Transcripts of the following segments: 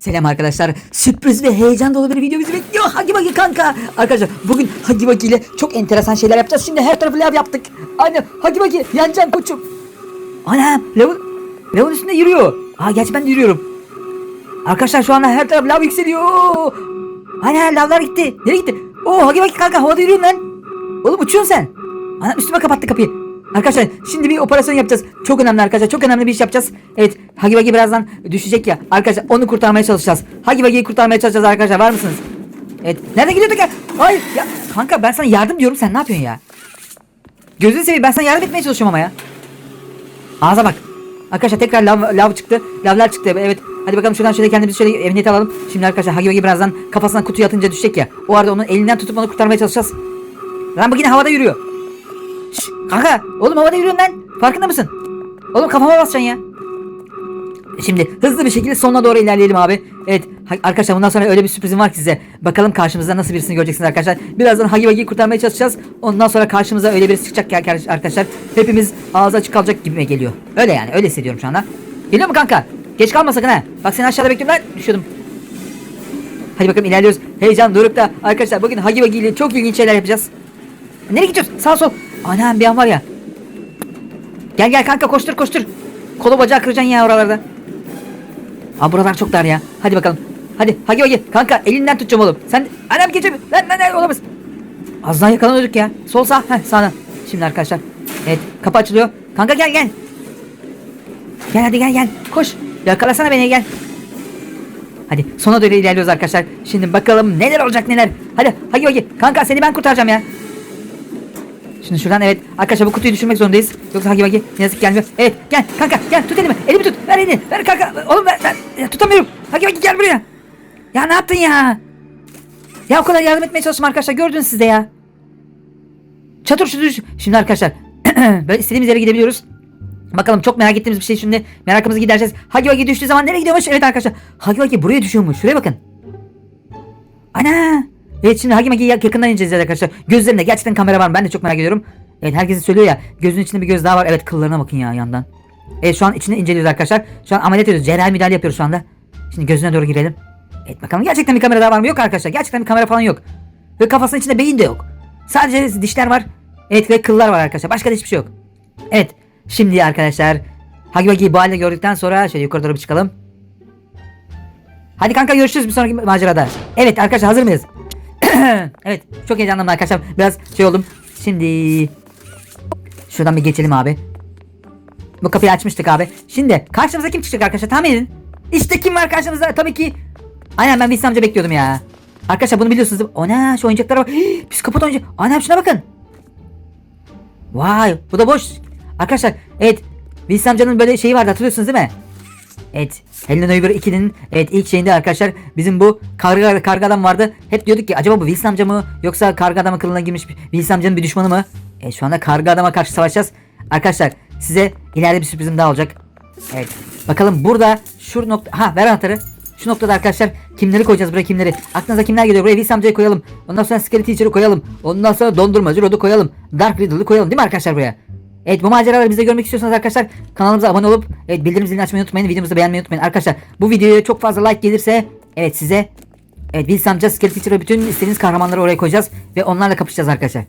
Selam arkadaşlar. Sürpriz ve heyecan dolu bir video bizi bekliyor. Hagi Bagi kanka. Arkadaşlar bugün Hagi Bagi ile çok enteresan şeyler yapacağız. Şimdi her tarafı lav yaptık. Aynen Hagi Bagi yanacaksın koçum. Ana lavın, lavın üstünde yürüyor. Aa gerçi ben de yürüyorum. Arkadaşlar şu anda her taraf lav yükseliyor. Ana lavlar gitti. Nereye gitti? Oo Hagi Bagi kanka havada yürüyorsun lan. Oğlum uçuyorsun sen. Ana üstüme kapattı kapıyı. Arkadaşlar şimdi bir operasyon yapacağız. Çok önemli arkadaşlar. Çok önemli bir iş yapacağız. Evet Hagi Bagi birazdan düşecek ya. Arkadaşlar onu kurtarmaya çalışacağız. Hagi Bagi'yi kurtarmaya çalışacağız arkadaşlar. Var mısınız? Evet. Nerede gidiyorduk ya? Hayır ya. Kanka ben sana yardım diyorum. Sen ne yapıyorsun ya? Gözünü seveyim ben sana yardım etmeye çalışıyorum ama ya. Ağza bak. Arkadaşlar tekrar lav, lav çıktı. Lavlar çıktı. Evet. Hadi bakalım şuradan şöyle kendimizi şöyle emniyete alalım. Şimdi arkadaşlar Hagi Bagi birazdan kafasına kutuyu atınca düşecek ya. O arada onun elinden tutup onu kurtarmaya çalışacağız. Lan bu yine havada yürüyor. Kanka oğlum havada yürüyorsun lan. Farkında mısın? Oğlum kafama basacaksın ya. Şimdi hızlı bir şekilde sonuna doğru ilerleyelim abi. Evet arkadaşlar bundan sonra öyle bir sürprizim var ki size. Bakalım karşımızda nasıl birisini göreceksiniz arkadaşlar. Birazdan Hagi Bagi'yi kurtarmaya çalışacağız. Ondan sonra karşımıza öyle birisi çıkacak ki arkadaş- arkadaşlar. Hepimiz ağzı açık kalacak gibime geliyor. Öyle yani öyle hissediyorum şu anda. Geliyor mu kanka? Geç kalma sakın ha. Bak seni aşağıda bekliyorum lan. Düşüyordum. Hadi bakalım ilerliyoruz. Heyecan dorukta. Arkadaşlar bugün Hagi Bagi ile çok ilginç şeyler yapacağız. Nereye gidiyorsun? Sağ sol. Anam bir an var ya. Gel gel kanka koştur koştur. Kolu bacağı kıracaksın ya oralarda. Aa buralar çok dar ya. Hadi bakalım. Hadi hadi hadi. Kanka elinden tutacağım oğlum. Sen anam geçe lan lan lan olamaz. Az daha yakalanıyorduk ya. Sol sağ. Heh sağdan. Şimdi arkadaşlar. Evet kapı açılıyor. Kanka gel gel. Gel hadi gel gel. Koş. Yakalasana beni gel. Hadi sona doğru ilerliyoruz arkadaşlar. Şimdi bakalım neler olacak neler. Hadi hadi hadi. Kanka seni ben kurtaracağım ya. Şimdi şuradan evet arkadaşlar bu kutuyu düşürmek zorundayız. Yoksa Hagi Bagi ne yazık ki gelmiyor. Evet gel kanka gel tut elimi. Elimi tut. Ver elini. Ver kanka. Oğlum ver. ver. Tutamıyorum. Hagi Bagi gel buraya. Ya ne yaptın ya? Ya o kadar yardım etmeye çalıştım arkadaşlar. Gördünüz siz de ya. Çatır düş. Şimdi arkadaşlar böyle istediğimiz yere gidebiliyoruz. Bakalım çok merak ettiğimiz bir şey şimdi. Merakımızı gidereceğiz. Hagi Bagi düştüğü zaman nereye gidiyormuş? Evet arkadaşlar. Hagi Bagi buraya düşüyormuş. Şuraya bakın. Ana! Evet şimdi Hagi Magi'yi yak- yakından inceleyeceğiz arkadaşlar. Gözlerinde gerçekten kamera var mı? Ben de çok merak ediyorum. Evet herkes söylüyor ya. Gözünün içinde bir göz daha var. Evet kıllarına bakın ya yandan. Evet şu an içini inceliyoruz arkadaşlar. Şu an ameliyat ediyoruz. Cerrahi müdahale yapıyoruz şu anda. Şimdi gözüne doğru girelim. Evet bakalım gerçekten bir kamera daha var mı? Yok arkadaşlar. Gerçekten bir kamera falan yok. Ve kafasının içinde beyin de yok. Sadece dişler var. Evet ve kıllar var arkadaşlar. Başka da hiçbir şey yok. Evet. Şimdi arkadaşlar. Hagi Bagi'yi bu halde gördükten sonra şöyle yukarı doğru bir çıkalım. Hadi kanka görüşürüz bir sonraki macerada. Evet arkadaşlar hazır mıyız? evet çok heyecanlıyım arkadaşlar. Biraz şey oldum. Şimdi şuradan bir geçelim abi. Bu kapıyı açmıştık abi. Şimdi karşımıza kim çıkacak arkadaşlar tahmin edin. İşte kim var karşımızda tabii ki. Aynen ben Wilson amca bekliyordum ya. Arkadaşlar bunu biliyorsunuz değil mi? Ne şu oyuncaklara bak. Hii, Psikopat oyuncak. Anam şuna bakın. Vay bu da boş. Arkadaşlar evet Wilson amcanın böyle şeyi vardı hatırlıyorsunuz değil mi? Evet. Helena Neighbor 2'nin evet ilk şeyinde arkadaşlar bizim bu karga karga adam vardı. Hep diyorduk ki acaba bu Wilson amca mı yoksa karga adamın kılığına girmiş Wilson amcanın bir düşmanı mı? Evet şu anda karga adama karşı savaşacağız. Arkadaşlar size ileride bir sürprizim daha olacak. Evet. Bakalım burada şu nokta ha ver anahtarı. Şu noktada arkadaşlar kimleri koyacağız buraya kimleri? Aklınıza kimler geliyor? Buraya Wilson amcayı koyalım. Ondan sonra Scary Teacher'ı koyalım. Ondan sonra Dondurmacı Rod'u koyalım. Dark Riddle'ı koyalım değil mi arkadaşlar buraya? Evet bu maceraları bize görmek istiyorsanız arkadaşlar kanalımıza abone olup evet bildirim zilini açmayı unutmayın. Videomuzu beğenmeyi unutmayın. Arkadaşlar bu videoya çok fazla like gelirse evet size evet Wilson amca, Scary Teacher ve bütün istediğiniz kahramanları oraya koyacağız ve onlarla kapışacağız arkadaşlar.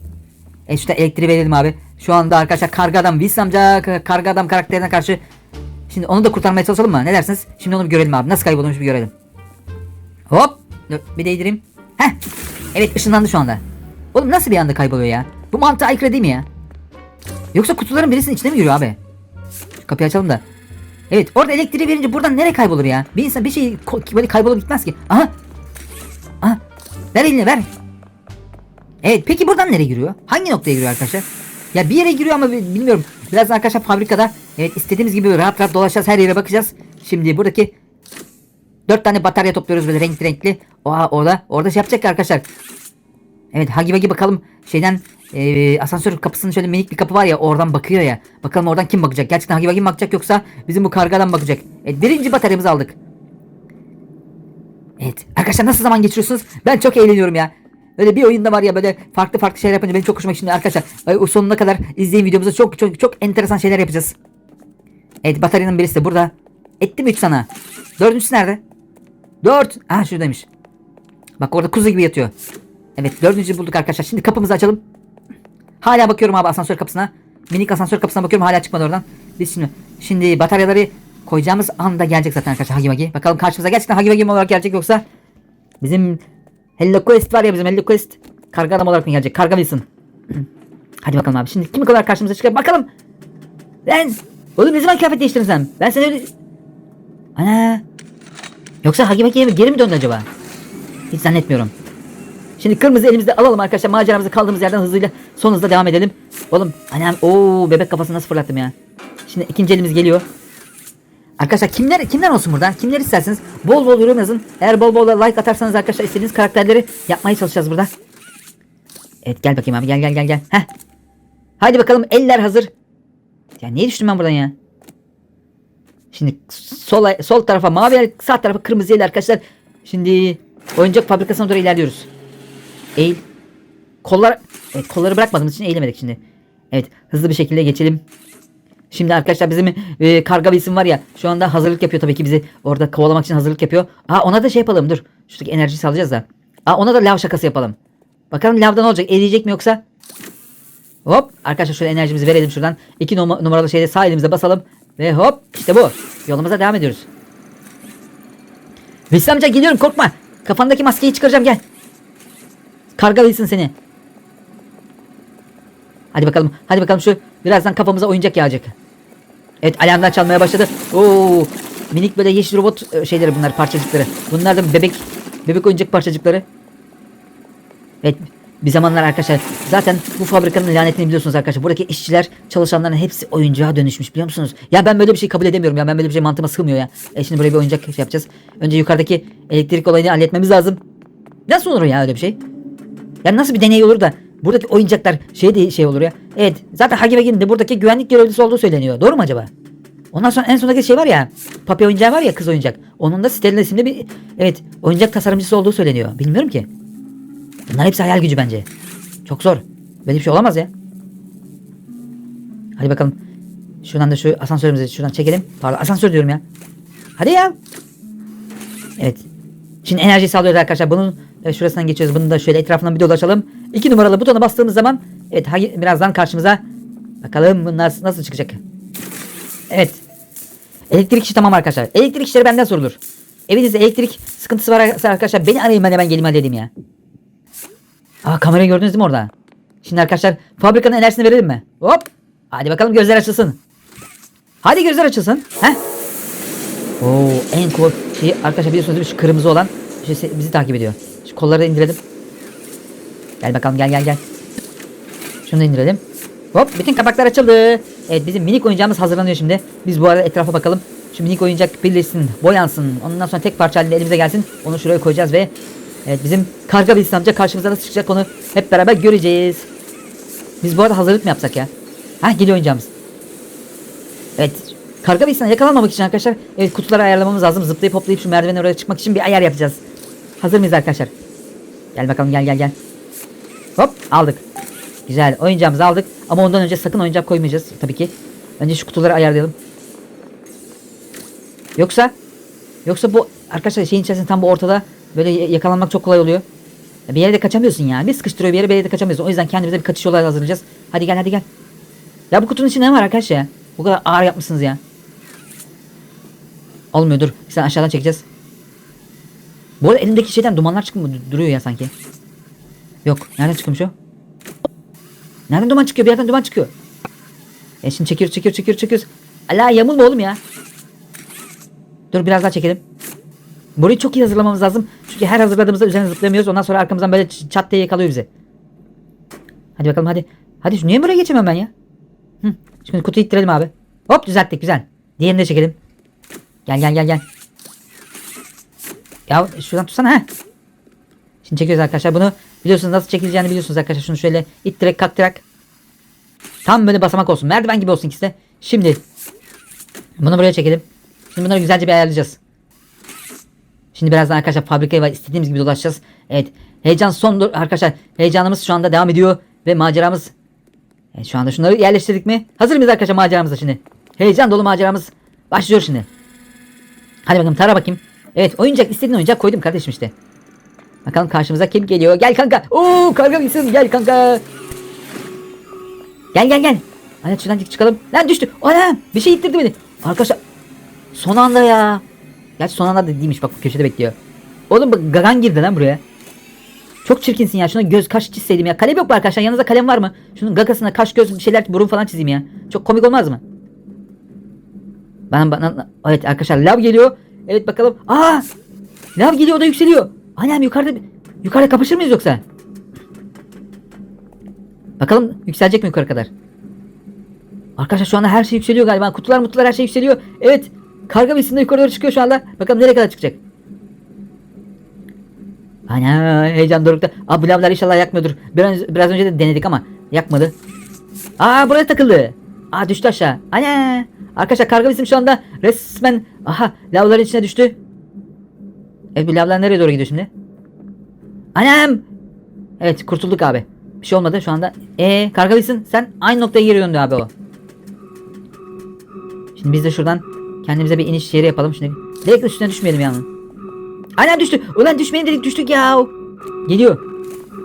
Evet şurada elektriği verelim abi. Şu anda arkadaşlar karga adam Wilson amca karga adam karakterine karşı Şimdi onu da kurtarmaya çalışalım mı? Ne dersiniz? Şimdi onu bir görelim abi. Nasıl kaybolmuş bir görelim. Hop. Bir değdireyim. Heh. Evet ışınlandı şu anda. Oğlum nasıl bir anda kayboluyor ya? Bu mantığa aykırı değil mi ya? Yoksa kutuların birisinin içine mi yürüyor abi? Kapıyı açalım da. Evet orada elektriği verince buradan nereye kaybolur ya? Bir insan bir şey böyle kaybolup gitmez ki. Aha. Aha. Ver elini ver. Evet peki buradan nereye giriyor? Hangi noktaya giriyor arkadaşlar? Ya bir yere giriyor ama bi- bilmiyorum. Birazdan arkadaşlar fabrikada evet istediğimiz gibi rahat rahat dolaşacağız her yere bakacağız. Şimdi buradaki dört tane batarya topluyoruz böyle renkli renkli. Oha orada orada şey yapacak arkadaşlar. Evet Hagi Bagi bakalım şeyden eee, asansör kapısının şöyle minik bir kapı var ya oradan bakıyor ya. Bakalım oradan kim bakacak? Gerçekten Hagi Bagi bakacak yoksa bizim bu kargadan bakacak? Evet birinci bataryamızı aldık. Evet arkadaşlar nasıl zaman geçiriyorsunuz? Ben çok eğleniyorum ya. Öyle bir oyunda var ya böyle farklı farklı şeyler yapınca benim çok hoşuma şimdi arkadaşlar. O sonuna kadar izleyin videomuzu çok çok çok enteresan şeyler yapacağız. Evet bataryanın birisi de burada. Etti mi 3 sana? Dördüncüsü nerede? 4. Ha şuradaymış. Bak orada kuzu gibi yatıyor. Evet dördüncü bulduk arkadaşlar. Şimdi kapımızı açalım. Hala bakıyorum abi asansör kapısına. Minik asansör kapısına bakıyorum hala çıkmadı oradan. Biz şimdi şimdi bataryaları koyacağımız anda gelecek zaten arkadaşlar Hagi Vagi. Bakalım karşımıza gerçekten Hagi Vagi mi olarak gelecek yoksa bizim Hello Quest var ya bizim Hello Quest karga adam olarak mı gelecek? Karga Wilson. Hadi bakalım abi. Şimdi kim kadar karşımıza çıkacak bakalım. Ben oğlum ne zaman kıyafet değiştirdin sen? Ben seni öyle... Ana. Yoksa Hagi Vagi'ye mi- geri mi döndü acaba? Hiç zannetmiyorum. Şimdi kırmızı elimizde alalım arkadaşlar. Maceramızı kaldığımız yerden hızıyla son hızla devam edelim. Oğlum annem o bebek kafasını nasıl fırlattım ya. Şimdi ikinci elimiz geliyor. Arkadaşlar kimler kimler olsun burada? Kimler isterseniz bol bol yorum yazın. Eğer bol bol like atarsanız arkadaşlar istediğiniz karakterleri yapmaya çalışacağız burada. Evet gel bakayım abi gel gel gel gel. Heh. Haydi bakalım eller hazır. Ya niye düştüm ben buradan ya? Şimdi sol sol tarafa mavi sağ tarafa kırmızı el arkadaşlar. Şimdi oyuncak fabrikasına doğru ilerliyoruz. Eğil. Kollar evet, kolları bırakmadığımız için eğilemedik şimdi. Evet hızlı bir şekilde geçelim. Şimdi arkadaşlar bizim e, karga bir isim var ya şu anda hazırlık yapıyor tabii ki bizi orada kovalamak için hazırlık yapıyor. Aa ona da şey yapalım dur. Şuradaki enerjiyi salacağız da. Aa ona da lav şakası yapalım. Bakalım lavda ne olacak? Eriyecek mi yoksa? Hop arkadaşlar şöyle enerjimizi verelim şuradan. İki numa- numaralı şeyde sağ elimize basalım. Ve hop işte bu. Yolumuza devam ediyoruz. Hüsnü amca geliyorum korkma. Kafandaki maskeyi çıkaracağım gel. Karga bilsin seni. Hadi bakalım. Hadi bakalım şu birazdan kafamıza oyuncak yağacak. Evet alarmlar çalmaya başladı. Oo minik böyle yeşil robot e, şeyleri bunlar parçacıkları. Bunlar da bebek bebek oyuncak parçacıkları. Evet bir zamanlar arkadaşlar zaten bu fabrikanın lanetini biliyorsunuz arkadaşlar. Buradaki işçiler çalışanların hepsi oyuncağa dönüşmüş biliyor musunuz? Ya ben böyle bir şey kabul edemiyorum ya. Ben böyle bir şey mantığıma sığmıyor ya. E şimdi buraya bir oyuncak şey yapacağız. Önce yukarıdaki elektrik olayını halletmemiz lazım. Nasıl olur ya öyle bir şey? Ya nasıl bir deney olur da buradaki oyuncaklar şey de şey olur ya. Evet zaten Hagi Vagi'nin de buradaki güvenlik görevlisi olduğu söyleniyor. Doğru mu acaba? Ondan sonra en sondaki şey var ya. Papi oyuncağı var ya kız oyuncak. Onun da Sterling isimli bir evet oyuncak tasarımcısı olduğu söyleniyor. Bilmiyorum ki. Bunlar hepsi hayal gücü bence. Çok zor. Böyle bir şey olamaz ya. Hadi bakalım. Şuradan da şu asansörümüzü şuradan çekelim. Pardon asansör diyorum ya. Hadi ya. Evet. Şimdi enerji sağlıyoruz arkadaşlar. Bunun evet, şurasından geçiyoruz. Bunu da şöyle etrafından bir dolaşalım. İki numaralı butona bastığımız zaman evet birazdan karşımıza bakalım bunlar nasıl çıkacak. Evet. Elektrik işi tamam arkadaşlar. Elektrik işleri benden sorulur. Evinizde elektrik sıkıntısı varsa arkadaşlar beni arayın ben hemen geleyim halledeyim ya. Aa kamerayı gördünüz değil mi orada? Şimdi arkadaşlar fabrikanın enerjisini verelim mi? Hop. Hadi bakalım gözler açılsın. Hadi gözler açılsın. Heh. Oo en cool şey arkadaşlar biliyorsunuz? Şu kırmızı olan şey se- bizi takip ediyor. Şu kolları da indirelim. Gel bakalım gel gel gel. Şunu da indirelim. Hop bütün kapaklar açıldı. Evet bizim minik oyuncağımız hazırlanıyor şimdi. Biz bu arada etrafa bakalım. Şu minik oyuncak birleşsin, boyansın. Ondan sonra tek parça halinde elimize gelsin. Onu şuraya koyacağız ve evet bizim karga bilsin amca karşımıza nasıl çıkacak onu hep beraber göreceğiz. Biz bu arada hazırlık mı yapsak ya? Hah geliyor oyuncağımız. Evet. Karga bilsin yakalanmamak için arkadaşlar evet kutuları ayarlamamız lazım. Zıplayıp hoplayıp şu merdiveni oraya çıkmak için bir ayar yapacağız. Hazır mıyız arkadaşlar? Gel bakalım gel gel gel. Hop aldık. Güzel oyuncağımızı aldık. Ama ondan önce sakın oyuncak koymayacağız tabii ki. Önce şu kutuları ayarlayalım. Yoksa yoksa bu arkadaşlar şeyin içerisinde tam bu ortada böyle yakalanmak çok kolay oluyor. Bir yere de kaçamıyorsun ya. Bir sıkıştırıyor bir yere bir yere de kaçamıyorsun. O yüzden kendimize bir kaçış yolu hazırlayacağız. Hadi gel hadi gel. Ya bu kutunun içinde ne var arkadaşlar ya? Bu kadar ağır yapmışsınız ya. Olmuyor dur. Sen aşağıdan çekeceğiz. Bu arada elindeki şeyden dumanlar çıkmıyor duruyor ya sanki. Yok. Nereden çıkıyormuş o? Nereden duman çıkıyor? Bir yerden duman çıkıyor. E şimdi çekiyoruz çekiyoruz çekiyoruz çekiyoruz. Ala yamulma oğlum ya. Dur biraz daha çekelim. Burayı çok iyi hazırlamamız lazım. Çünkü her hazırladığımızda üzerine zıplayamıyoruz. Ondan sonra arkamızdan böyle çat diye yakalıyor bizi. Hadi bakalım hadi. Hadi şu niye buraya geçemem ben ya? Hı. Şimdi kutuyu ittirelim abi. Hop düzelttik güzel. Diğerini de çekelim. Gel gel gel gel. Ya şuradan tutsana ha. Şimdi çekiyoruz arkadaşlar bunu. Biliyorsunuz nasıl çekileceğini biliyorsunuz arkadaşlar. Şunu şöyle ittirek kaktırak. Tam böyle basamak olsun. Merdiven gibi olsun ikisi de. Şimdi. Bunu buraya çekelim. Şimdi bunları güzelce bir ayarlayacağız. Şimdi birazdan arkadaşlar fabrikaya istediğimiz gibi dolaşacağız. Evet. Heyecan son arkadaşlar. Heyecanımız şu anda devam ediyor. Ve maceramız. Evet, şu anda şunları yerleştirdik mi? Hazır mıyız arkadaşlar maceramıza şimdi? Heyecan dolu maceramız başlıyor şimdi. Hadi bakalım tara bakayım. Evet oyuncak istediğin oyuncak koydum kardeşim işte. Bakalım karşımıza kim geliyor? Gel kanka. Oo karga mısın? Gel kanka. Gel gel gel. Hadi şuradan çıkalım. Lan düştü. Ana bir şey ittirdi beni. Arkadaşlar son anda ya. Gerçi son anda da değilmiş bak köşede bekliyor. Oğlum bak gagan girdi lan buraya. Çok çirkinsin ya. Şuna göz kaş çizseydim ya. Kalem yok mu arkadaşlar? Yanınızda kalem var mı? Şunun gagasına kaş göz bir şeyler burun falan çizeyim ya. Çok komik olmaz mı? Bana, bana evet arkadaşlar lav geliyor. Evet bakalım. Aa! Lav geliyor o da yükseliyor. Annem yukarıda yukarıda kapışır mıyız yoksa? Bakalım yükselecek mi yukarı kadar? Arkadaşlar şu anda her şey yükseliyor galiba. Kutular mutlular her şey yükseliyor. Evet. Karga misinde yukarı doğru çıkıyor şu anda. Bakalım nereye kadar çıkacak. Ana heyecan dorukta. Aa bu lavlar inşallah yakmıyordur. Biraz, biraz önce de denedik ama yakmadı. Aa buraya takıldı. Aa düştü aşağı. Ana. Arkadaşlar karga bizim şu anda resmen aha lavların içine düştü. Evet bu lavlar nereye doğru gidiyor şimdi? Anam. Evet kurtulduk abi. Bir şey olmadı şu anda. Ee karga bizim sen aynı noktaya geri döndü abi o. Şimdi biz de şuradan kendimize bir iniş yeri yapalım. Şimdi direkt üstüne düşmeyelim yani. Anam düştü. Ulan düşmeyin dedik düştük ya. Geliyor.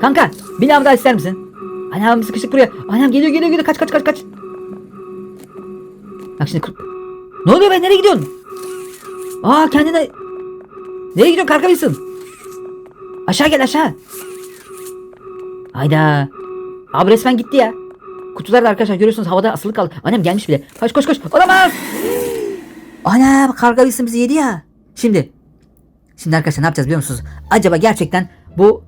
Kanka bir lav daha ister misin? Anam sıkıştık buraya. Anam geliyor geliyor geliyor. Kaç kaç kaç kaç. Bak şimdi. Ne oluyor be nereye gidiyorsun? Aa kendine. Nereye gidiyorsun karkalısın? Aşağı gel aşağı. Hayda. Abi resmen gitti ya. Kutular da arkadaşlar görüyorsunuz havada asılı kaldı. Annem gelmiş bile. Koş koş koş. Olamaz. Anam kargalısın bizi yedi ya. Şimdi. Şimdi arkadaşlar ne yapacağız biliyor musunuz? Acaba gerçekten bu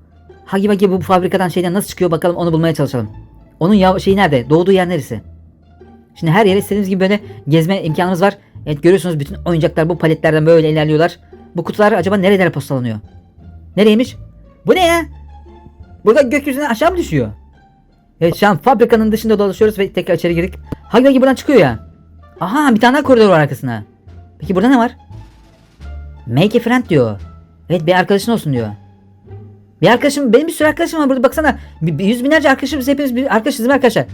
Hagi Bagi bu fabrikadan şeyden nasıl çıkıyor bakalım onu bulmaya çalışalım. Onun ya şeyi nerede? Doğduğu yer neresi? Şimdi her yere istediğimiz gibi böyle gezme imkanımız var. Evet görüyorsunuz bütün oyuncaklar bu paletlerden böyle ilerliyorlar. Bu kutular acaba nerelere postalanıyor? Nereymiş? Bu ne ya? Burada gökyüzüne aşağı mı düşüyor? Evet şu an fabrikanın dışında dolaşıyoruz ve tekrar içeri girdik. Hagi Bagi buradan çıkıyor ya. Aha bir tane daha koridor var arkasına. Peki burada ne var? Make a friend diyor. Evet bir arkadaşın olsun diyor. Bir arkadaşım benim bir sürü arkadaşım var burada baksana. Bir, bir yüz binlerce arkadaşım biz hepimiz bir arkadaşız değil mi arkadaşlar?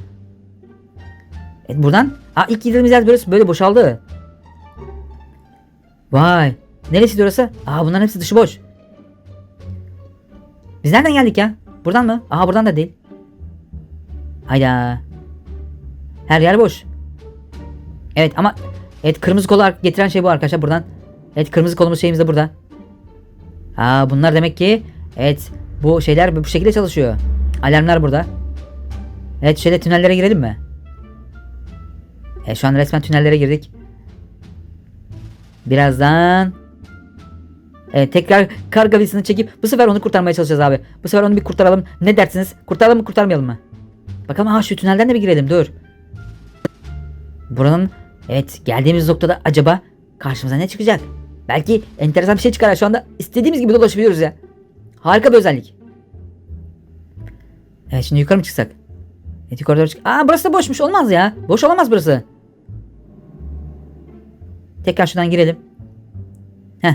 Evet buradan. Aa ilk girdiğimiz yer böyle, böyle boşaldı. Vay. Neresi orası? Aa bunların hepsi dışı boş. Biz nereden geldik ya? Buradan mı? Aha buradan da değil. Hayda. Her yer boş. Evet ama evet kırmızı kolu getiren şey bu arkadaşlar buradan. Evet kırmızı kolumuz şeyimiz de burada. Aa bunlar demek ki evet bu şeyler bu şekilde çalışıyor. Alarmlar burada. Evet şöyle tünellere girelim mi? Evet şu an resmen tünellere girdik. Birazdan Evet tekrar karga visini çekip bu sefer onu kurtarmaya çalışacağız abi. Bu sefer onu bir kurtaralım. Ne dersiniz? Kurtaralım mı kurtarmayalım mı? Bakalım ha şu tünelden de bir girelim dur. Buranın evet geldiğimiz noktada acaba karşımıza ne çıkacak? Belki enteresan bir şey çıkar. Şu anda istediğimiz gibi dolaşabiliyoruz ya. Harika bir özellik. Evet şimdi yukarı mı çıksak? Evet yukarı doğru çık. Aa burası da boşmuş. Olmaz ya. Boş olamaz burası. Tekrar şuradan girelim. Heh.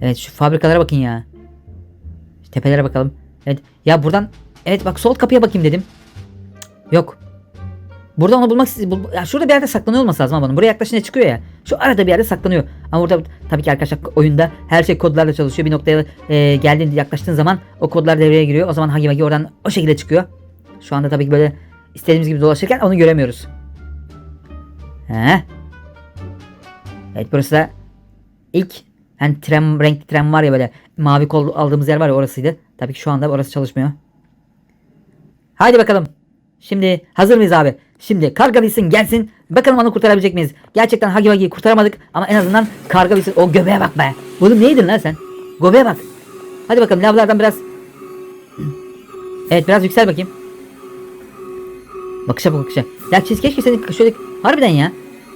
Evet şu fabrikalara bakın ya. Şu tepelere bakalım. Evet. Ya buradan evet bak sol kapıya bakayım dedim. Yok. Burada onu bulmak bul- ya şurada bir yerde saklanıyor olması lazım ama. Buraya yaklaşınca çıkıyor ya. Şu arada bir yerde saklanıyor. Ama burada tabii ki arkadaşlar oyunda her şey kodlarla çalışıyor. Bir noktaya e, geldiğinde yaklaştığın zaman o kodlar devreye giriyor. O zaman Hagi Vagi oradan o şekilde çıkıyor. Şu anda tabii ki böyle istediğimiz gibi dolaşırken onu göremiyoruz. He. Evet burası da ilk hani tren renkli tren var ya böyle mavi kol aldığımız yer var ya orasıydı. Tabii ki şu anda orası çalışmıyor. Haydi bakalım. Şimdi hazır mıyız abi? Şimdi karga bilsin gelsin. Bakalım onu kurtarabilecek miyiz? Gerçekten Hagi Vagi'yi kurtaramadık ama en azından karga bilsin. O göbeğe bak be. Oğlum neydin lan sen? Göbeğe bak. Hadi bakalım lavlardan biraz. Evet biraz yüksel bakayım. Bakışa bak bakışa. Ya keşke senin şöyle harbiden ya.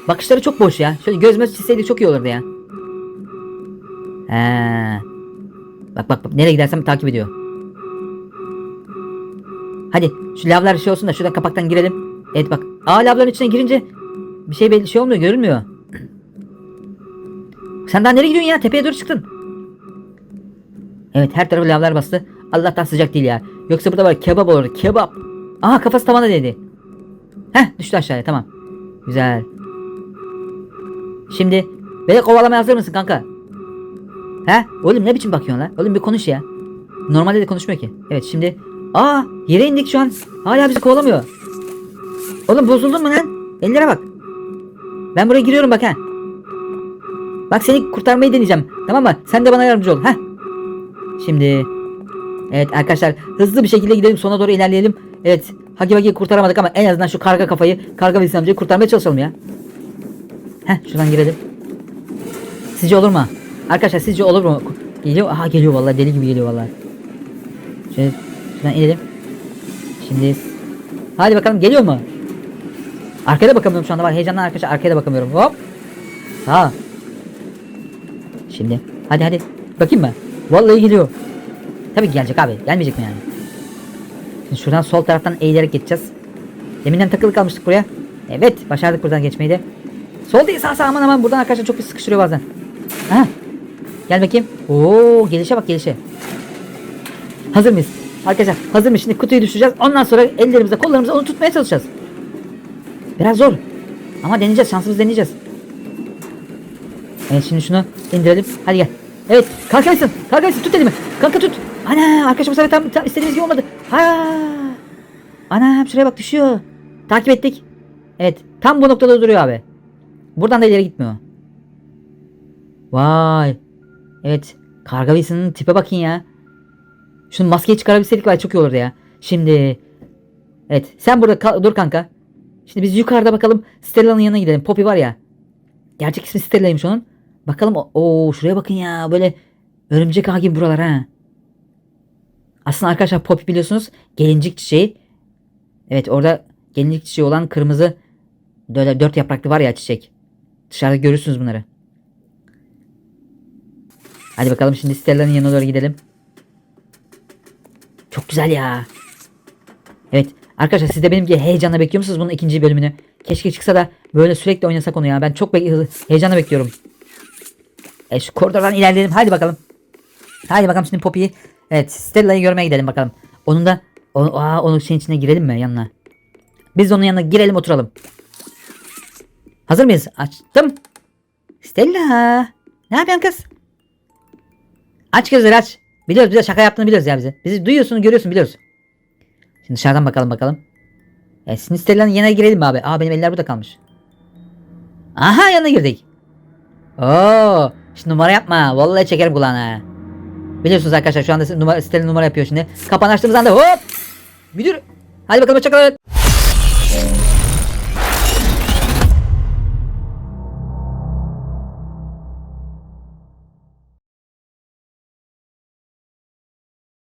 Bakışları çok boş ya. Şöyle göz möz çizseydi çok iyi olurdu ya. He. Bak bak bak nereye gidersem takip ediyor. Hadi şu lavlar şey olsun da şuradan kapaktan girelim. Evet bak. Aa lavların içine girince bir şey belli şey olmuyor görünmüyor. Sen daha nereye gidiyorsun ya? Tepeye doğru çıktın. Evet her tarafı lavlar bastı. Allah'tan sıcak değil ya. Yoksa burada var kebap olur kebap. Aha kafası tavana değdi. Heh düştü aşağıya tamam. Güzel. Şimdi beni kovalamaya hazır mısın kanka? He? Oğlum ne biçim bakıyorsun lan? Oğlum bir konuş ya. Normalde de konuşmuyor ki. Evet şimdi. Aa yere indik şu an. Hala bizi kovalamıyor. Oğlum bozuldun mu lan? Ellere bak. Ben buraya giriyorum bak ha. Bak seni kurtarmayı deneyeceğim. Tamam mı? Sen de bana yardımcı ol. Ha? Şimdi. Evet arkadaşlar hızlı bir şekilde gidelim sona doğru ilerleyelim. Evet Hagi Vagi'yi kurtaramadık ama en azından şu karga kafayı karga Wilson amcayı kurtarmaya çalışalım ya. Heh şuradan girelim. Sizce olur mu? Arkadaşlar sizce olur mu? Geliyor. Aha geliyor vallahi deli gibi geliyor vallahi. Şöyle şuradan inelim. Şimdi hadi bakalım geliyor mu? Arkaya bakamıyorum şu anda var heyecandan arkadaşlar arkaya da bakamıyorum. Hop. Ha. Şimdi hadi hadi bakayım mı? Vallahi geliyor. Tabii ki gelecek abi. Gelmeyecek mi yani? Şimdi şuradan sol taraftan eğilerek geçeceğiz. Deminden takılı kalmıştık buraya. Evet başardık buradan geçmeyi de. Sol değil sağ sağ aman aman buradan arkadaşlar çok bir sıkıştırıyor bazen. Ha. Gel bakayım. Oo gelişe bak gelişe. Hazır mıyız? Arkadaşlar hazır mıyız? Şimdi kutuyu düşüreceğiz. Ondan sonra ellerimizle kollarımızla onu tutmaya çalışacağız. Biraz zor. Ama deneyeceğiz. Şansımızı deneyeceğiz. Evet şimdi şunu indirelim. Hadi gel. Evet kalkarsın. Kalkarsın tut elimi. Kanka tut. Ana arkadaşlar bu sefer tam, tam istediğimiz gibi olmadı. Ha. Ana şuraya bak düşüyor. Takip ettik. Evet tam bu noktada duruyor abi. Buradan da ileri gitmiyor. Vay. Evet. Karga Wilson'ın tipe bakın ya. Şunu maskeyi çıkarabilseydik var çok iyi olurdu ya. Şimdi. Evet. Sen burada kal- dur kanka. Şimdi biz yukarıda bakalım Stella'nın yanına gidelim. Poppy var ya. Gerçek ismi Stella'ymış onun. Bakalım. Oo şuraya bakın ya. Böyle örümcek ağı gibi buralar ha. Aslında arkadaşlar Poppy biliyorsunuz gelincik çiçeği. Evet orada gelincik çiçeği olan kırmızı dört yapraklı var ya çiçek. Dışarıda görürsünüz bunları. Hadi bakalım şimdi Stella'nın yanına doğru gidelim. Çok güzel ya. Evet arkadaşlar siz de benim gibi heyecanla bekliyor musunuz bunun ikinci bölümünü? Keşke çıksa da böyle sürekli oynasak onu ya. Ben çok be- heyecanla bekliyorum. E şu koridordan ilerleyelim. Hadi bakalım. Hadi bakalım şimdi Poppy'yi. Evet Stella'yı görmeye gidelim bakalım. Onun da o, aa, onun şeyin içine girelim mi yanına? Biz onun yanına girelim oturalım. Hazır mıyız? Açtım. Stella. Ne yapıyorsun kız? Aç gözleri aç. Biliyoruz bize şaka yaptığını biliyoruz ya bizi. Bizi duyuyorsun görüyorsun biliyoruz. Şimdi dışarıdan bakalım bakalım. E şimdi Stella'nın yanına girelim mi abi? Aa benim eller burada kalmış. Aha yanına girdik. Oo, şimdi numara yapma. Vallahi çekerim kulağına. Biliyorsunuz arkadaşlar şu anda numara, Stella numara yapıyor şimdi. Kapan açtığımız anda hop. Müdür. Hadi bakalım hoşçakalın.